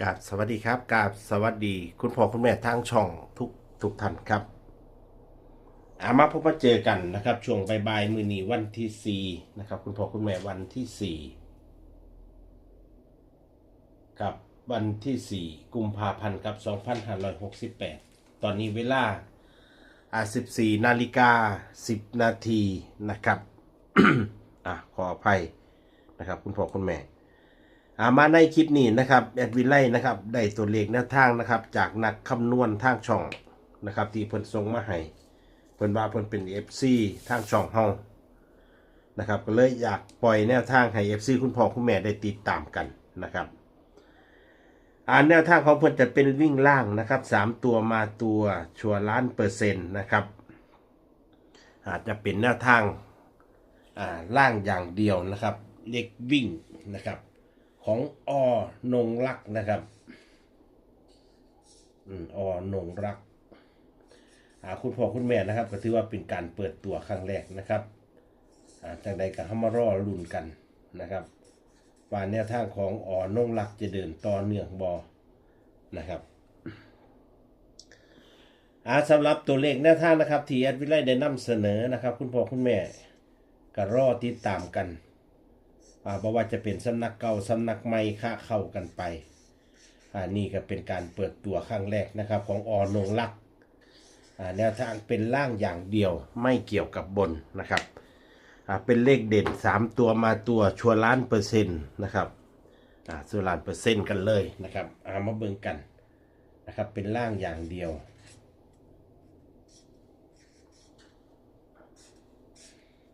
กาบสวัสดีครับกาบสวัสดีคุณพ่อคุณแม่ทางช่องทุกทุกท่านครับอามาพบมาเจอกันนะครับ ช่วงบ่ายๆมือนีวันที่สี่นะครับ คุณพ่อคุณแม่วันที่สี่กับวันที่สี่กุมภาพันธ์กับสองพันห้าร้อยหกสิบแปดตอนนี้เวลาอ่าสิบสี่นาฬิกาสิบนาทีนะครับอะขออภัยนะครับ คุณพ่อคุณแม่ อามาในคลิปนี้นะครับแอดวินไลนะครับได้ตัวเลขแนวทางนะครับ จากนักคำนวณทางช่องนะครับ ที่เพิ่นส่งมาให้เพิ่นว่าเพิ่นเป็น FC ทางช่องเฮานะครับก็เลยอยากปล่อยแนวทางให้ FC คุณพ่อคุณแม่ได้ติดตามกันนะครับอ่าแนวทางของเพิ่นจะเป็นวิ่งล่างนะครับสามตัวมาตัวชัวร์ล้านเปอร์เซ็นต์นะครับ อาจจะเป็นแนวทางอ่าล่างอย่างเดียวนะครับ เลขวิ่งนะครับ ของอนงรักนะครับออนงรักคุณพ่อคุณแม่นะครับ ก็ถือว่าเป็นการเปิดตัวครั้งแรกนะครับอ่าจากใดก็ห้ามารอลุ่นกันนะครับว่าแนวทางของอนงรักจะเดินต่อเนื่องบอนะครับอาสำหรับตัวเลขแนวทางนะครับ ที่แอดวิไลได้นำเสนอนะครับ คุณพ่อคุณแม่ก็รอติดตามกัน อ่าบ่ว่าจะเป็นสำนักเก่าสำนักใหม่ค่าเข้ากันไปอ่านี่ก็เป็นการเปิดตัวครั้งแรกนะครับของอนงลักษ์อ่าแนวทางเป็นล่างอย่างเดียวไม่เกี่ยวกับบนนะครับอ่าเป็นเลขเด่น 3 ตัวมาตัวชัวร์ล้านเปอร์เซ็นต์นะครับอ่าชัวร์ล้านเปอร์เซ็นต์กันเลยนะครับเอามาเบิ่งกันนะครับเป็นล่างอย่างเดียว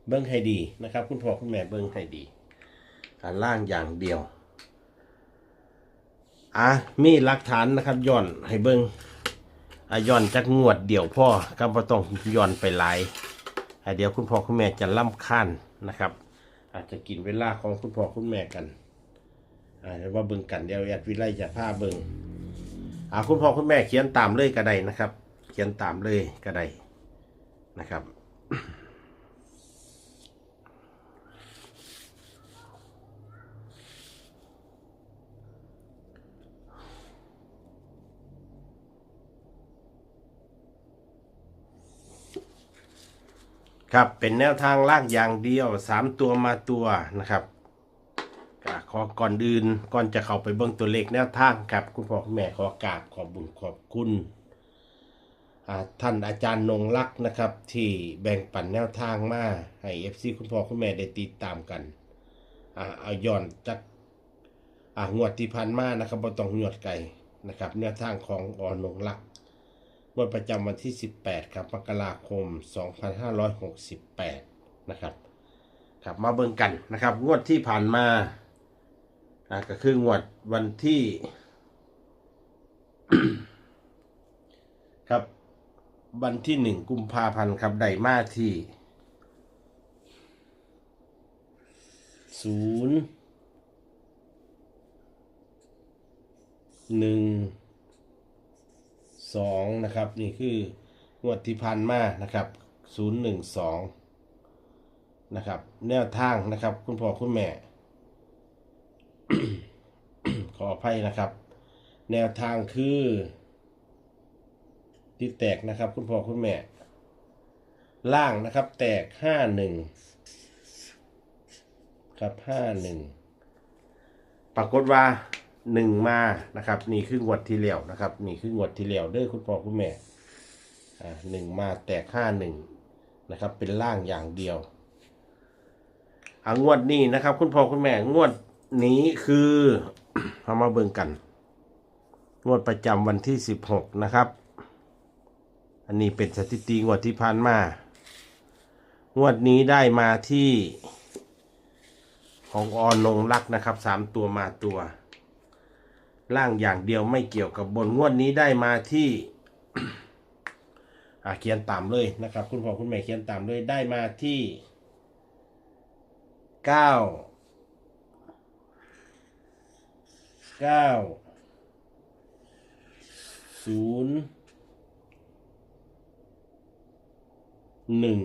เบิ่งให้ดีนะครับ คุณพ่อคุณแม่เบิ่งให้ดี การล่างอย่างเดียว อะมีหลักฐานนะครับย้อนให้เบิงอะย้อนจากงวดเดี่ยวพ่อก็บ่ต้องย้อนไปหลายอะเดี๋ยวคุณพ่อคุณแม่จะล่ำค้านนะครับ อาจจะกินเวลาของคุณพ่อคุณแม่กันอ่าเดี๋ยวว่าเบิ่งกันเดี๋ยวแอดวิไลจะพาเบิ่งอ่าคุณพ่อคุณแม่เขียนตามเลยก็ได้นะครับ เขียนตามเลยก็ได้นะครับ ครับเป็นแนวทางลางอย่างเดียวสามตัวมาตัวนะครับกขอก่อนอื่นก่อนจะเข้าไปเบิ่งตัวเลขแนวทางครับคุณพ่อคุณแม่ขอกราบขอบบุญขอบคุณท่านอาจารย์นงลักษ์นะครับ ที่แบ่งปันแนวทางมาให้เอฟซีคุณพ่อคุณแม่ได้ติดตามกันอ่าเอาย้อนจากอ่างวดที่ผ่านมานะครับบ่ต้องงวดไก่นะครับแนวทางของออนงลักษ์ งวดประจำวันที่ 18 ครับ มกราคม 2568 นะครับ ครับมาเบิ่งกันนะครับ งวดที่ผ่านมาอ่าก็คืองวดวันที่ ครับ วันที่หนึ่งกุมภาพันธ์ครับ ไดมาที่ศูนย์หนึ่ง สองนะครับ นี่คืองวดที่ผ่านมานะครับศูนย์หนึ่งสองนะครับ แนวทางนะครับ คุณพ่อคุณแม่ ขออภัยนะครับ แนวทางคือที่แตกนะครับ คุณพ่อคุณแม่ ล่างนะครับ แตกห้าหนึ่งครับห้าหนึ่งปรากฏว่า หนึ่งมานะครับนี่คืองวดที่แล้วนะครับนี่คืองวดที่แล้วเด้อคุณพ่อคุณแม่อ่าหนึ่งมาแตกห้าหนึ่งนะครับ เป็นล่างอย่างเดียวอางวดนี้นะครับ คุณพ่อคุณแม่งวดนี้คือเอามาเบิ่งกัน งวดประจำวันที่สิบหกนะครับ อันนี้เป็นสถิติงวดที่ผ่านมางวดนี้ได้มาที่ของออนงรักนะครับสามตัวมาตัว ล่างอย่างเดียวไม่เกี่ยวกับบนงวดนี้ได้มาที่อาเขียนตามเลยนะครับ คุณพ่อคุณแม่เขียนตามเลยได้มาที่เก้าเก้าศูนย์หนึ่ง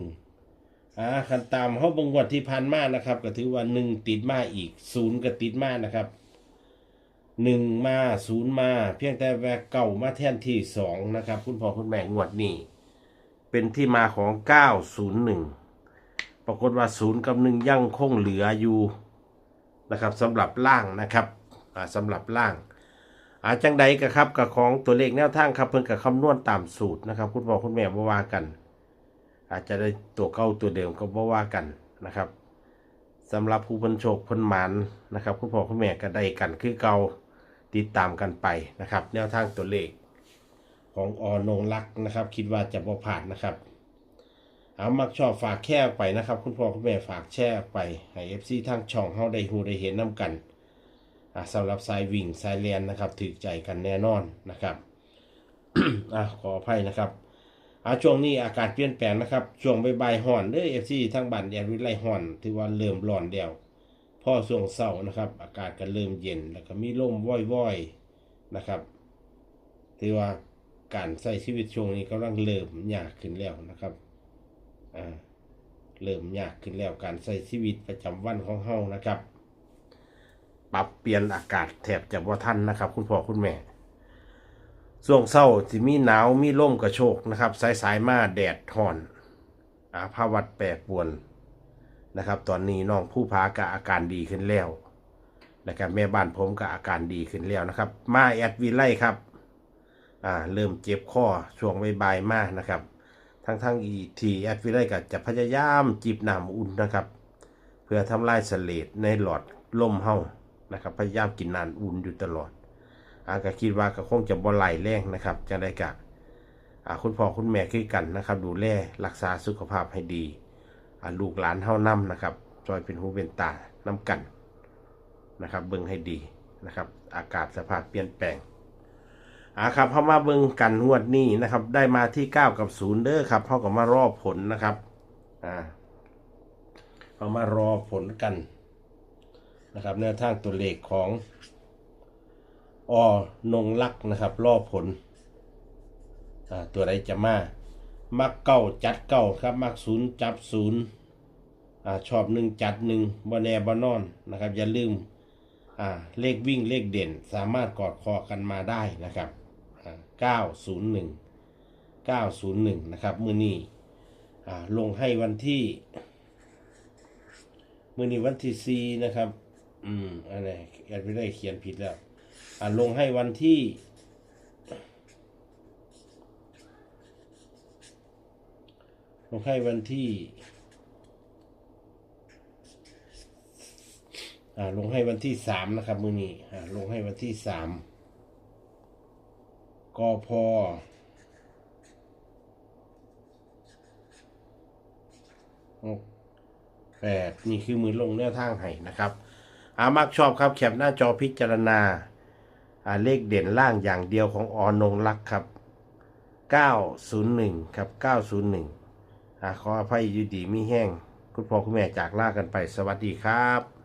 อ่าคันตามเขาบงวดที่พันมานะครับ ก็ถือว่าหนึ่งติดมาอีกศูนย์ก็ติดมานะครับ หนึ่งมาศูนย์มา เพียงแต่แวกเก่ามาแทนที่สองนะครับ คุณพ่อคุณแม่งวดนี้ เป็นที่มาของ901ปรากฏว่าศูนย์กับหนึ่งยังคงเหลืออยู่นะครับสำหรับล่างนะครับสำหรับล่างอาจังใดกะครับกับของตัวเลขแนวทางครับเพิ่นกับคำนวณตามสูตรนะครับ คุณพ่อคุณแม่บ่ว่ากัน อาจจะได้ตัวเก่าตัวเดิมก็บ่ว่ากันนะครับสำหรับผู้เพิ่นโชคเพิ่นหมันนะครับ คุณพ่อคุณแม่ก็ได้กันคือเก่า ติดตามกันไปนะครับ แนวทางตัวเลขของอนงรักนะครับ คิดว่าจะบ่ผ่านนะครับเอามักชอบฝากแค่ไปนะครับ คุณพ่อคุณแม่ฝากแช่ไปให้เอฟซีทางช่องเฮาได้ฮูได้เห็นน้กันอะสำหรับสายวิ่งสายเรียนนะครับถือใจกันแน่นอนนะครับอขออภัยนะครับอะช่วงนี้อากาศเปลี่ยนแปลงนะครับ ช่วงใบ่ายๆห่อนเด้อเอฟซีทั้งบ้านแอดวิไลห่อน ถือว่าเริ่มร้อนแล้ว พ่อช่วงเช้านะครับ อากาศก็เริ่มเย็นแล้วก็มีลมว่อยๆนะครับถือว่าการใช้ชีวิตช่วงนี้กำลังเริ่มยากขึ้นแล้วนะครับอ่าเริ่มยากขึ้นแล้วการใช้ชีวิตประจำวันของเฮานะครับ ปรับเปลี่ยนอากาศแทบจะบ่ทันนะครับ คุณพ่อคุณแม่ช่วงเศร้าที่มีหนาวมีลมกระโชกนะครับ สายสายๆมาแดดห่อนอาภาวัดแปรปวน นะครับ ตอนนี้น้องผู้พาก็อาการดีขึ้นแล้วนะครับแม่บ้านผมก็อาการดีขึ้นแล้วนะครับ มาแอดวีไลครับอ่าเริ่มเจ็บข้อช่วงใบ่ายมากนะครับ ทั้งทั้งอีทีแอดวิไลก็จะพยายามจีบน้ำอุ่นนะครับ เพื่อทำลายเสลดในหลอดลมเฮานะครับพยายามกินน้ำอุ่นอยู่ตลอดอาก็คิดว่าก็คงจะบ่ไหลแรงนะครับจังได้กะอ่าคุณพ่อคุณแม่คือกันนะครับ ดูแลรักษาสุขภาพให้ดี ลูกหลานเฮานํนะครับจอยเป็นหูเป็นตาน้กันนะครับเบิ่งให้ดีนะครับ อากาศสภาพเปลี่ยนแปลงอ่าครับเฮามาเบิ่งกันงวดนี้นะครับ ได้มาที่ 9 กับ0เด้อครับเฮาก็มารอผลนะครับอ่าเฮามารอผลกันนะครับแนวทางตัวเลขของอนงลักนะครับ รอผลอ่าตัวใดจะมา มักเก้าจัดเก้าครับ มักศูนย์จับศูนย์อ่าชอบหนึ่งจัดหนึ่งบแนบนอนนะครับ อย่าลืมอ่าเลขวิ่งเลขเด่นสามารถกอดคอกันมาได้นะครับเก้าศูนย์หนึ่งเก้าศูนย์หนึ่งนะครับมือนี้อ่าลงให้วันที่มือนี้วันที่สี่นะครับ อืมอะไรแอดไม่ได้เขียนผิดแล้วอ่าลงให้วันที่ ลงให้วันที่ อ่า ลงให้วันที่สามนะครับ มือนี้ อ่า ลงให้วันที่สามกพหกแปดนี่คือมือลงแนวทางให้นะครับอามักชอบครับแคปหน้าจอพิจารณาอ่าเลขเด่นล่างอย่างเดียวของอนงลักครับ 901 ครับ 901อ่า ขออภัยอยู่ดีมีแห้งคุณพ่อคุณแม่จากลากันไปสวัสดีครับ